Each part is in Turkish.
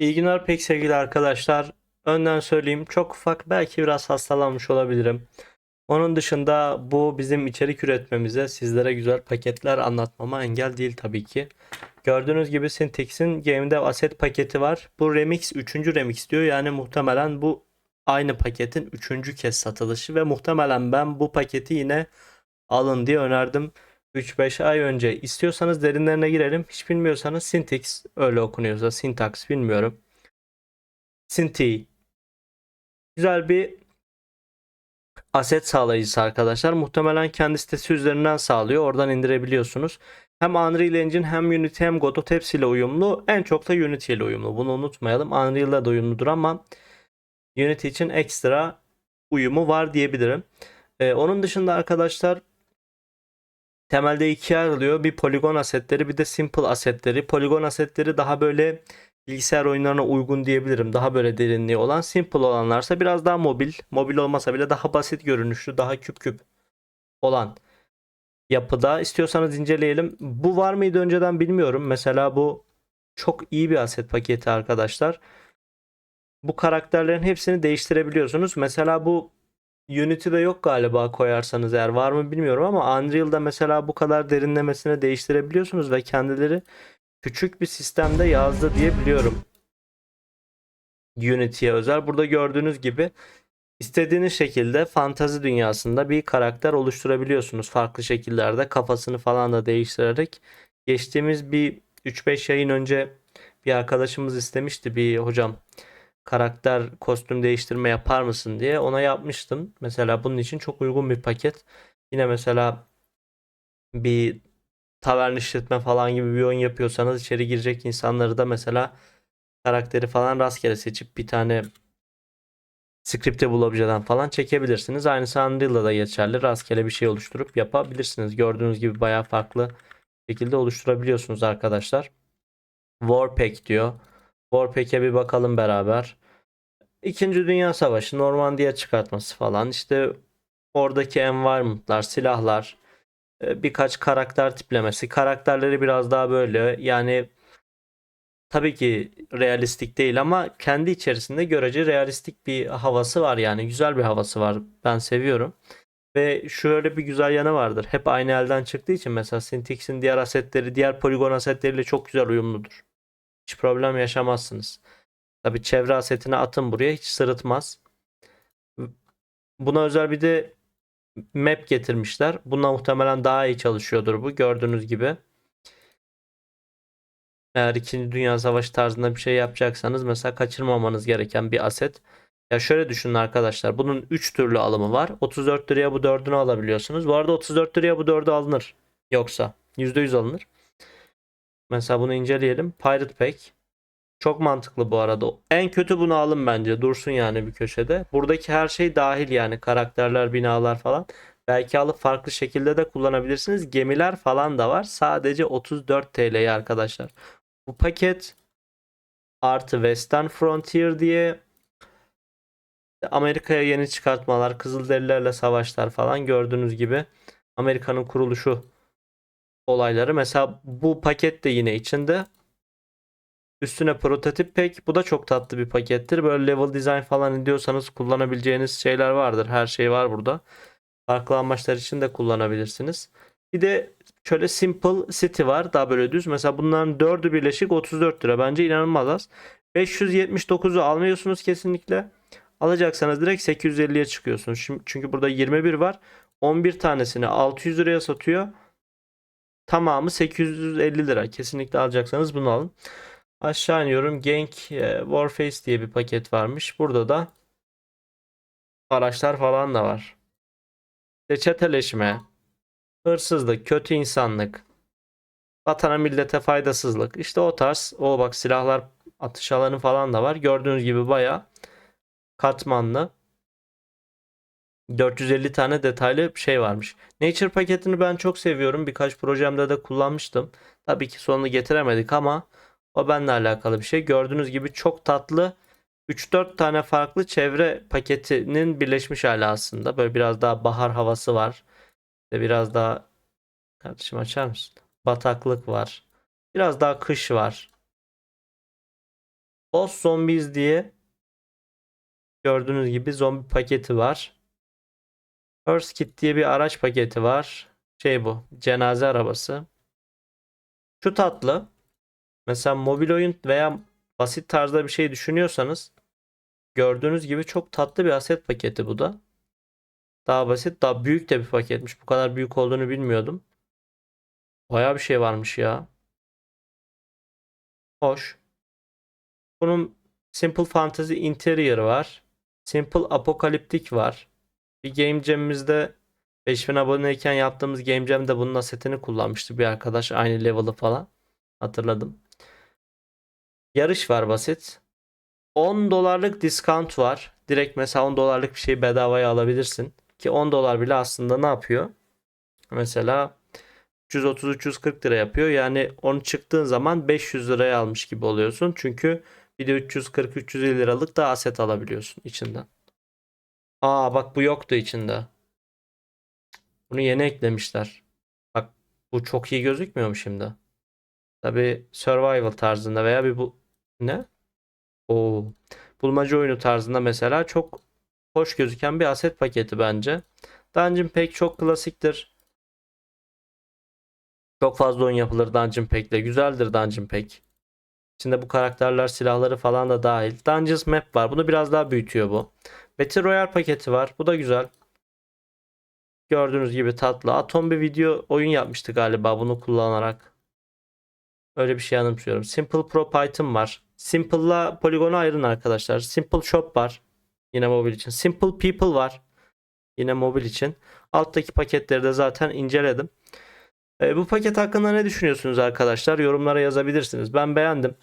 İyi günler pek sevgili arkadaşlar. Önden söyleyeyim çok ufak belki biraz hastalanmış olabilirim. Onun dışında bu bizim içerik üretmemize sizlere güzel paketler anlatmama engel değil tabii ki. Gördüğünüz gibi Syntex'in GameDev Asset paketi var. Bu Remix 3. Remix diyor. Yani muhtemelen bu aynı paketin 3. kez satılışı ve muhtemelen ben bu paketi yine alın diye önerdim 3-5 ay önce. İstiyorsanız derinlerine girelim. Hiç bilmiyorsanız Syntax öyle okunuyorsa Syntax bilmiyorum. Synthi. Güzel bir aset sağlayıcısı arkadaşlar. Muhtemelen kendi sitesi üzerinden sağlıyor. Oradan indirebiliyorsunuz. Hem Unreal Engine hem Unity hem Godot hepsiyle uyumlu. En çok da Unity ile uyumlu. Bunu unutmayalım. Unreal'da da uyumludur ama Unity için ekstra uyumu var diyebilirim. Ee, onun dışında arkadaşlar temelde ikiye ayrılıyor. Bir poligon asetleri bir de simple asetleri. Poligon asetleri daha böyle bilgisayar oyunlarına uygun diyebilirim. Daha böyle derinliği olan. Simple olanlarsa biraz daha mobil. Mobil olmasa bile daha basit görünüşlü, daha küp küp olan yapıda. İstiyorsanız inceleyelim. Bu var mıydı önceden bilmiyorum. Mesela bu çok iyi bir aset paketi arkadaşlar. Bu karakterlerin hepsini değiştirebiliyorsunuz. Mesela bu Unity'de yok galiba koyarsanız eğer var mı bilmiyorum ama Unreal'da mesela bu kadar derinlemesine değiştirebiliyorsunuz ve kendileri küçük bir sistemde yazdı diye biliyorum. Unity'ye özel. Burada gördüğünüz gibi istediğiniz şekilde fantazi dünyasında bir karakter oluşturabiliyorsunuz. Farklı şekillerde kafasını falan da değiştirerek. Geçtiğimiz bir 3-5 yayın önce bir arkadaşımız istemişti bir hocam karakter kostüm değiştirme yapar mısın diye ona yapmıştım. Mesela bunun için çok uygun bir paket. Yine mesela bir tavern işletme falan gibi bir oyun yapıyorsanız içeri girecek insanları da mesela karakteri falan rastgele seçip bir tane Scriptable objeden falan çekebilirsiniz. Aynısı Unreal'da da geçerli. Rastgele bir şey oluşturup yapabilirsiniz. Gördüğünüz gibi bayağı farklı şekilde oluşturabiliyorsunuz arkadaşlar. Warpack diyor. Warpack'e bir bakalım beraber. İkinci Dünya Savaşı, Normandiya çıkartması falan. İşte oradaki environment'lar, silahlar, e, birkaç karakter tiplemesi. Karakterleri biraz daha böyle yani tabii ki realistik değil ama kendi içerisinde görece realistik bir havası var yani güzel bir havası var. Ben seviyorum. Ve şöyle bir güzel yanı vardır. Hep aynı elden çıktığı için mesela Syntex'in diğer asetleri, diğer poligon asetleriyle çok güzel uyumludur. Hiç problem yaşamazsınız. Tabii çevre asetini atın buraya hiç sırıtmaz. Buna özel bir de map getirmişler. Buna muhtemelen daha iyi çalışıyordur bu gördüğünüz gibi. Eğer 2. Dünya Savaşı tarzında bir şey yapacaksanız mesela kaçırmamanız gereken bir aset. Ya şöyle düşünün arkadaşlar. Bunun 3 türlü alımı var. 34 liraya bu 4'ünü alabiliyorsunuz. Bu arada 34 liraya bu 4'ü alınır. Yoksa %100 alınır. Mesela bunu inceleyelim. Pirate Pack. Çok mantıklı bu arada. En kötü bunu alın bence. Dursun yani bir köşede. Buradaki her şey dahil yani. Karakterler, binalar falan. Belki alıp farklı şekilde de kullanabilirsiniz. Gemiler falan da var. Sadece 34 TL'ye arkadaşlar. Bu paket artı Western Frontier diye Amerika'ya yeni çıkartmalar, Kızılderililerle savaşlar falan gördüğünüz gibi Amerika'nın kuruluşu olayları. Mesela bu paket de yine içinde. Üstüne prototip pack. Bu da çok tatlı bir pakettir. Böyle level design falan ediyorsanız kullanabileceğiniz şeyler vardır. Her şey var burada. Farklı amaçlar için de kullanabilirsiniz. Bir de şöyle Simple City var. Daha böyle düz. Mesela bunların 4'ü birleşik 34 lira. Bence inanılmaz az. 579'u almıyorsunuz kesinlikle. Alacaksanız direkt 850'ye çıkıyorsunuz. Çünkü burada 21 var. 11 tanesini 600 liraya satıyor. Tamamı 850 lira. Kesinlikle alacaksanız bunu alın. Aşağı iniyorum. Genk e, Warface diye bir paket varmış. Burada da araçlar falan da var. İşte hırsızlık, kötü insanlık, vatana millete faydasızlık. İşte o tarz. O bak silahlar atış alanı falan da var. Gördüğünüz gibi baya katmanlı. 450 tane detaylı şey varmış. Nature paketini ben çok seviyorum. Birkaç projemde de kullanmıştım. Tabii ki sonunu getiremedik ama o benimle alakalı bir şey. Gördüğünüz gibi çok tatlı 3-4 tane farklı çevre paketinin birleşmiş hali aslında. Böyle biraz daha bahar havası var. Ve biraz daha kardeşim açar mısın? Bataklık var. Biraz daha kış var. Boss Zombies diye gördüğünüz gibi zombi paketi var. First Kit diye bir araç paketi var. Şey bu. Cenaze arabası. Şu tatlı. Mesela mobil oyun veya basit tarzda bir şey düşünüyorsanız gördüğünüz gibi çok tatlı bir aset paketi bu da. Daha basit, daha büyük de bir paketmiş. Bu kadar büyük olduğunu bilmiyordum. Bayağı bir şey varmış ya. Hoş. Bunun Simple Fantasy Interior var. Simple Apocalyptic var. Bir Game Jam'imizde 5000 aboneyken yaptığımız Game Jam'de bunun asetini kullanmıştı bir arkadaş. Aynı level'ı falan. Hatırladım. Yarış var basit. 10 dolarlık discount var. Direkt mesela 10 dolarlık bir şeyi bedavaya alabilirsin. Ki 10 dolar bile aslında ne yapıyor? Mesela 330-340 lira yapıyor. Yani onu çıktığın zaman 500 liraya almış gibi oluyorsun. Çünkü bir de 340-350 liralık da aset alabiliyorsun içinden. Aa bak bu yoktu içinde. Bunu yeni eklemişler. Bak bu çok iyi gözükmüyor mu şimdi? Tabi survival tarzında veya bir bu ne? O bulmaca oyunu tarzında mesela çok hoş gözüken bir aset paketi bence. Dungeon Pack çok klasiktir. Çok fazla oyun yapılır Dungeon Pack'le. Güzeldir Dungeon Pack. İçinde bu karakterler, silahları falan da dahil. Dungeons Map var. Bunu biraz daha büyütüyor bu. Battle Royale paketi var. Bu da güzel. Gördüğünüz gibi tatlı. Atom bir video oyun yapmıştı galiba bunu kullanarak. Öyle bir şey anımsıyorum. Simple Pro Python var. Simple'la Polygon'u ayırın arkadaşlar. Simple Shop var. Yine mobil için. Simple People var. Yine mobil için. Alttaki paketleri de zaten inceledim. E, bu paket hakkında ne düşünüyorsunuz arkadaşlar? Yorumlara yazabilirsiniz. Ben beğendim.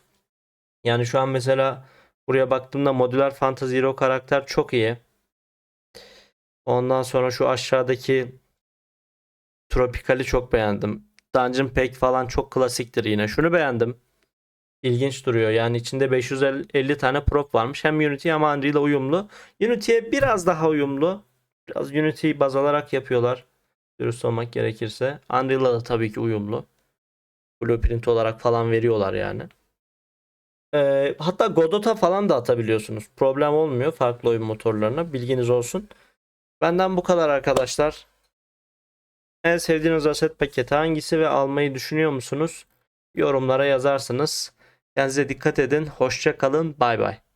Yani şu an mesela buraya baktığımda Modular Fantasy Hero karakter çok iyi. Ondan sonra şu aşağıdaki Tropical'i çok beğendim. Dungeon Pack falan çok klasiktir yine. Şunu beğendim. İlginç duruyor. Yani içinde 550 tane prop varmış. Hem Unity hem Unreal'e uyumlu. Unity'ye biraz daha uyumlu. Biraz Unity'yi baz alarak yapıyorlar. Dürüst olmak gerekirse. Unreal'la da tabii ki uyumlu. Blueprint olarak falan veriyorlar yani. Ee, hatta Godot'a falan da atabiliyorsunuz. Problem olmuyor farklı oyun motorlarına. Bilginiz olsun. Benden bu kadar arkadaşlar. En sevdiğiniz aset paketi hangisi ve almayı düşünüyor musunuz? Yorumlara yazarsınız. Kendinize dikkat edin. Hoşça kalın. Bay bay.